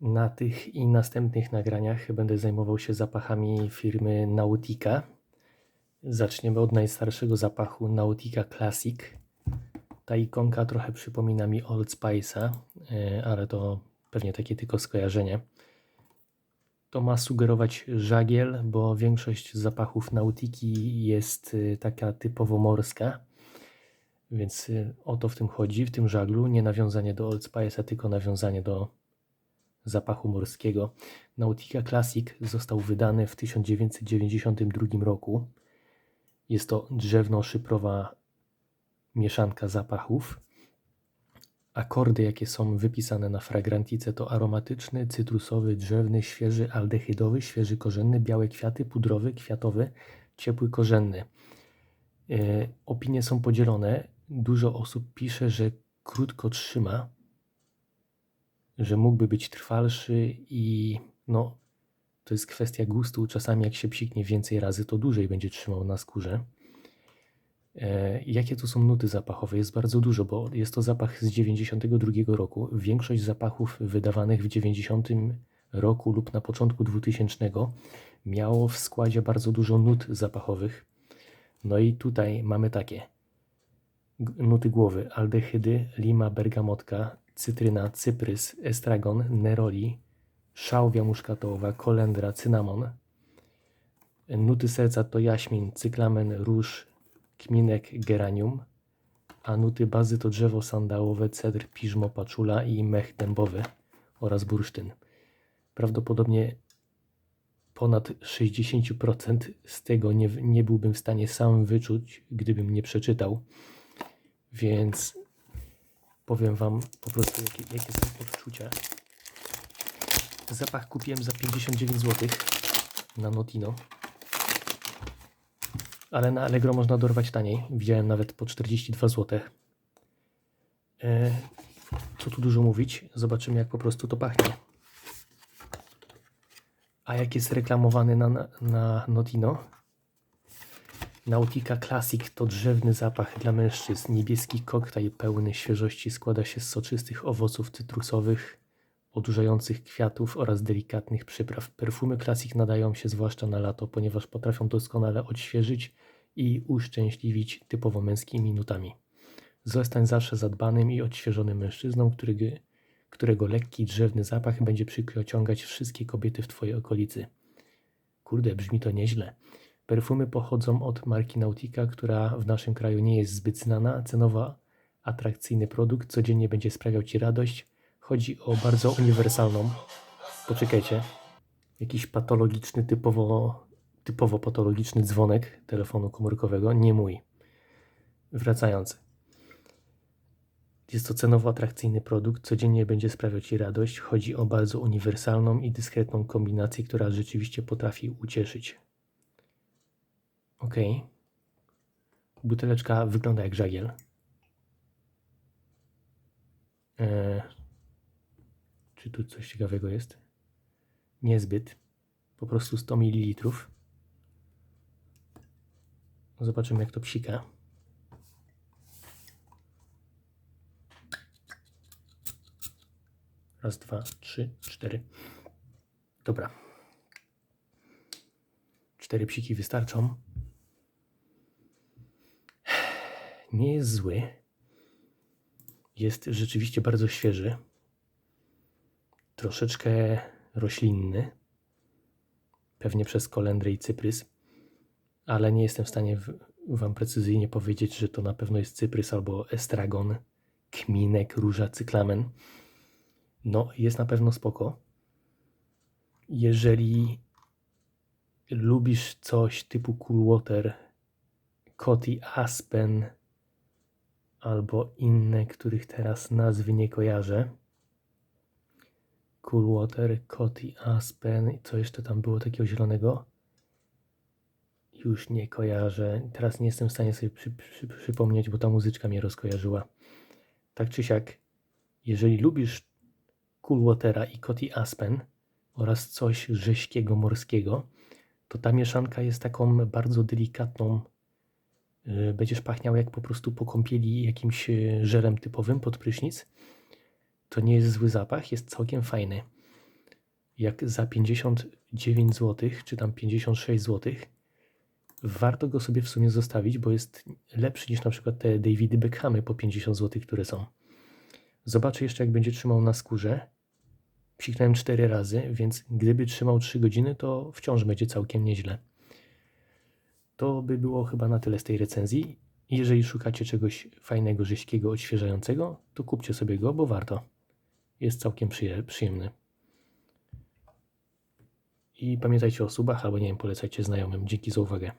Na tych i następnych nagraniach będę zajmował się zapachami firmy Nautica. Zaczniemy od najstarszego zapachu Nautica Classic. Ta ikonka trochę przypomina mi Old Spice'a, e, ale to pewnie takie tylko skojarzenie. To ma sugerować żagiel, bo większość zapachów Nautiki jest e, taka typowo morska. Więc y, o to w tym chodzi, w tym żaglu. Nie nawiązanie do Old Spice'a, tylko nawiązanie do zapachu morskiego. Nautica Classic został wydany w 1992 roku. Jest to drzewno-szyprowa mieszanka zapachów. Akordy, jakie są wypisane na fragrantice to aromatyczny, cytrusowy, drzewny, świeży, aldehydowy, świeży korzenny, białe kwiaty, pudrowy, kwiatowy, ciepły korzenny. E, opinie są podzielone. Dużo osób pisze, że krótko trzyma, że mógłby być trwalszy i no, to jest kwestia gustu. Czasami jak się psiknie więcej razy, to dłużej będzie trzymał na skórze. E, jakie tu są nuty zapachowe? Jest bardzo dużo, bo jest to zapach z 92 roku. Większość zapachów wydawanych w 90 roku lub na początku 2000 miało w składzie bardzo dużo nut zapachowych. No i tutaj mamy takie nuty głowy: aldehydy, lima, bergamotka, cytryna, cyprys, estragon, neroli, szałwia muszkatołowa, kolendra, cynamon. Nuty serca to jaśmin, cyklamen, róż, kminek, geranium, a nuty bazy to drzewo sandałowe, cedr, piżmo, paczula i mech dębowy oraz bursztyn. Prawdopodobnie ponad 60% z tego nie, nie byłbym w stanie sam wyczuć, gdybym nie przeczytał. Więc powiem Wam po prostu, jakie, jakie są odczucia. Zapach kupiłem za 59 zł na Notino. Ale na Allegro można dorwać taniej. Widziałem nawet po 42 zł. E, co tu dużo mówić? Zobaczymy, jak po prostu to pachnie. A jak jest reklamowany na, na Notino? Nautica Classic to drzewny zapach dla mężczyzn. Niebieski koktajl pełny świeżości składa się z soczystych owoców cytrusowych, odurzających kwiatów oraz delikatnych przypraw. Perfumy Classic nadają się zwłaszcza na lato, ponieważ potrafią doskonale odświeżyć i uszczęśliwić typowo męskimi nutami. Zostań zawsze zadbanym i odświeżonym mężczyzną, który którego lekki drzewny zapach będzie przyciągać wszystkie kobiety w Twojej okolicy. Kurde, brzmi to nieźle. Perfumy pochodzą od marki Nautica, która w naszym kraju nie jest zbyt znana. Cenowo atrakcyjny produkt codziennie będzie sprawiał Ci radość. Chodzi o bardzo uniwersalną. Poczekajcie. Jakiś patologiczny, typowo, typowo patologiczny dzwonek telefonu komórkowego. Nie mój. Wracający. Jest to cenowo atrakcyjny produkt, codziennie będzie sprawiać Ci radość. Chodzi o bardzo uniwersalną i dyskretną kombinację, która rzeczywiście potrafi ucieszyć. Ok. Buteleczka wygląda jak żagiel. Eee, czy tu coś ciekawego jest? Niezbyt. Po prostu 100 ml. Zobaczymy jak to psika. Raz, dwa, trzy, cztery. Dobra. Cztery psiki wystarczą. Nie jest zły. Jest rzeczywiście bardzo świeży. Troszeczkę roślinny. Pewnie przez kolendrę i cyprys. Ale nie jestem w stanie Wam precyzyjnie powiedzieć, że to na pewno jest cyprys albo estragon, kminek, róża, cyklamen. No, jest na pewno spoko. Jeżeli lubisz coś typu Cool Water, Coty Aspen albo inne, których teraz nazwy nie kojarzę. Cool Water, Coty Aspen, co jeszcze tam było takiego zielonego? Już nie kojarzę. Teraz nie jestem w stanie sobie przy, przy, przypomnieć, bo ta muzyczka mnie rozkojarzyła. Tak czy siak, jeżeli lubisz Coolwatera i Coty Aspen oraz coś rześkiego morskiego, to ta mieszanka jest taką bardzo delikatną. Y, będziesz pachniał jak po prostu po kąpieli jakimś y, żelem typowym pod prysznic. To nie jest zły zapach, jest całkiem fajny. jak za 59 zł, czy tam 56 zł, warto go sobie w sumie zostawić, bo jest lepszy niż na przykład te Davidy Beckhamy po 50 zł, które są. Zobaczę jeszcze, jak będzie trzymał na skórze. Psiknąłem 4 razy, więc gdyby trzymał 3 godziny, to wciąż będzie całkiem nieźle. To by było chyba na tyle z tej recenzji. Jeżeli szukacie czegoś fajnego, rześkiego, odświeżającego, to kupcie sobie go, bo warto. Jest całkiem przyje- przyjemny. I pamiętajcie o subach, albo nie wiem, polecajcie znajomym. Dzięki za uwagę.